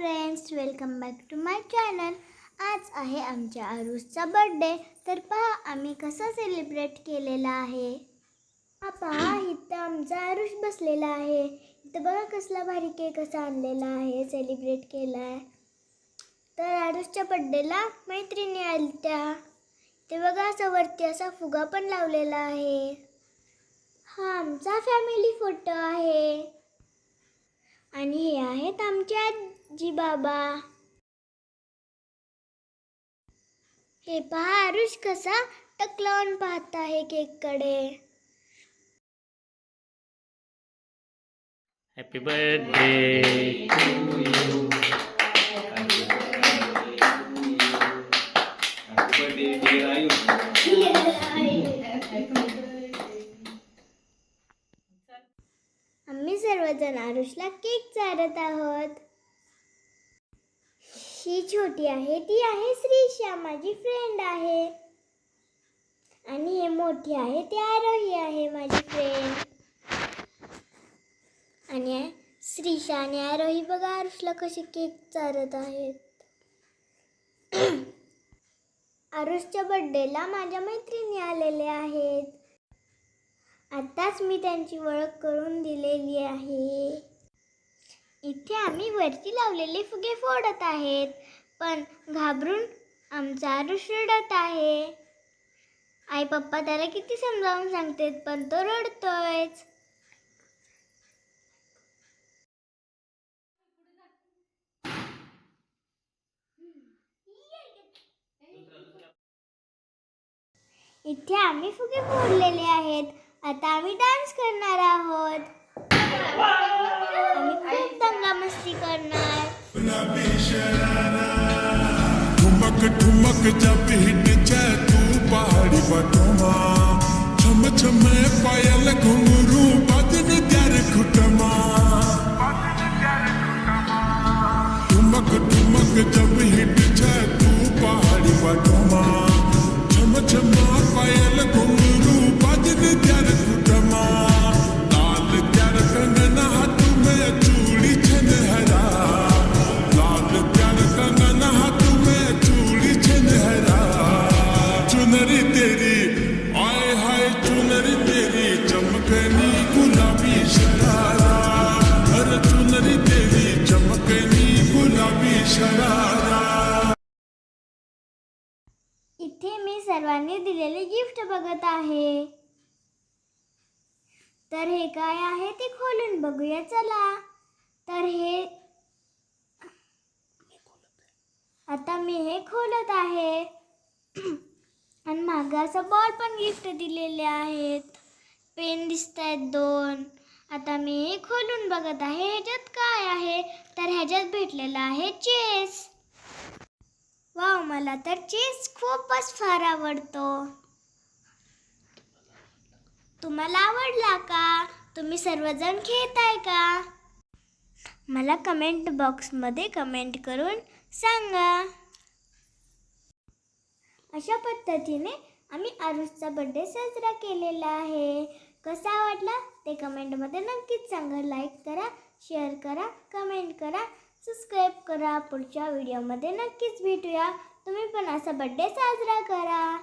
Friends welcome back to my channel आज आहे आमच्या आरुषचा बर्थडे तर पहा आम्ही कसा सेलिब्रेट केलेला आहे. हा पहा इथं आमचा आरुष बसलेला आहे. इथं बघा कसला भारी केक कसा आणलेला आहे सेलिब्रेट केला आहे तर आरुषच्या बड्डेला मैत्रिणी आल्या ते बघा असं वरती असा फुगा पण लावलेला आहे. हा आमचा फॅमिली फोटो आहे. आणि हे आहेत आमच्या आजी बाबा. हे पहा आरुष कसा टक लावून पाहत आहे केककडे. हॅपी बर्थडे टू यू आम्ही सर्वजण आरुषला केक चारत आहोत. ही छोटी आहे ती आहे श्रीशा माझी फ्रेंड आहे. आणि हे मोठी आहे ती आरोही आहे माझी फ्रेंड आणि श्रीशा आणि आरोही बघा आरुषला कसे केक चारत आहेत. आरुषच्या बड्डेला माझ्या मैत्रिणी आलेले आहेत. आत्ताच मी त्यांची ओळख करून दिलेली आहे. इथे आम्ही वरती लावलेले फुगे फोडत आहेत पण घाबरून आमचा आरुष रडत आहे. आई पप्पा त्याला किती समजावून सांगतेत पण तो रडतोयच. इथे आम्ही फुगे फोडलेले आहेत. आता आम्ही डान्स कर ठुमक ठुमक जब हिट जाए तू पहाड़ी बटोमा। छम छम पायल घुंगरू बदन त्यार खुटमा। ठुमक ठुमक जब हिट जाए तू पहाड़ी बटोमा। छम छम पायल घुंगरू चमकनी गुलाबी शरारा. हर चुनरी चमकनी गुलाबी शरारा. इथे मी सर्वांनी दिलेले गिफ्ट बघत आहे. तर हे काय आहे ते खोलून बघूया चला. तर हे आता मी हे खोलत आहे. आणि मागं असं बॉल पण गिफ्ट दिलेले आहेत. पेन दिसत आहेत दोन. आता मी खोलून बघत आहे ह्याच्यात काय आहे? तर ह्याच्यात भेटलेलं आहे चेस. वाव मला तर चेस खूपच फार आवडतो. तुम्हाला आवडला का? तुम्ही सर्वजण खेळताय का? मला कमेंट बॉक्समध्ये कमेंट करून सांगा. अशा पद्धतीने आम्ही आरुषचा बड्डे साजरा केलेला आहे. कसा आवडला ते कमेंटमध्ये नक्कीच सांगा. लाईक करा शेअर करा कमेंट करा सबस्क्राईब करा. पुढच्या व्हिडिओमध्ये नक्कीच भेटूया. तुम्ही पण असा बड्डे साजरा करा.